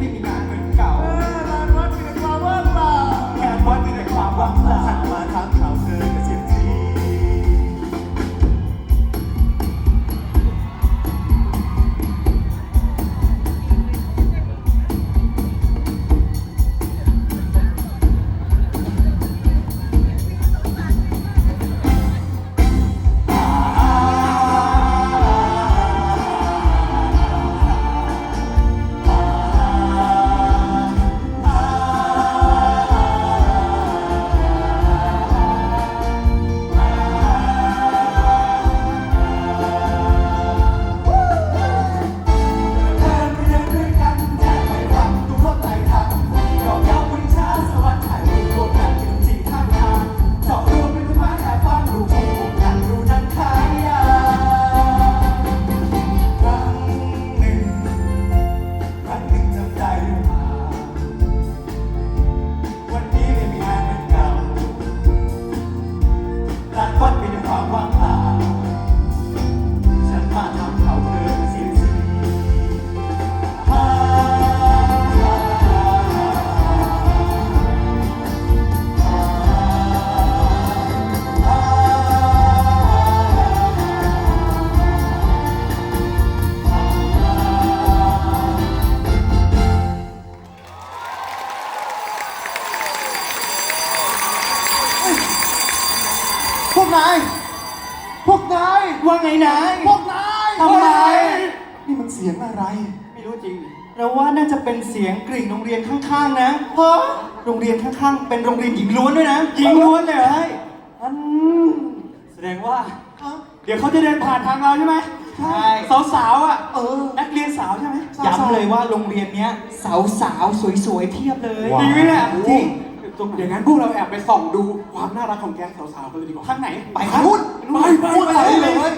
ไม่มีงานเหมือนเก่า เอนวัดมีแต่ความว่างเปล่าแค่วัดมีแต่ความว่างเปล่าหันมาทางเขา พวกนาย ว่าไงนาย พวกนายทำไม นี่มันเสียงอะไร ไม่รู้จริงเราว่าน่าจะเป็นเสียงกริ่งโรงเรียนข้างๆนะฮะโรงเรียนข้างๆ เป็นโรงเรียนหญิงล้วนด้วยนะ หญิงล้วนเลยเหรออันแสดงว่า ครับ เดี๋ยวเขาจะเดินผ่านทางเราใช่ไหมใช่สาวๆอะเออ นักเรียนสาวใช่ไหมสาวๆ ย้ำเลยว่าโรงเรียนเนี้ยสาวสาวๆสวยๆเพียบเลยว้าว จริงไหมเนี่ยจริง อย่างนั้นพวกเราแอบไปส่องดูความน่ารักของแก๊งสาวๆกันเลยดีกว่าข้างไหนไปพูดไปไปพูดไปไปไปเลย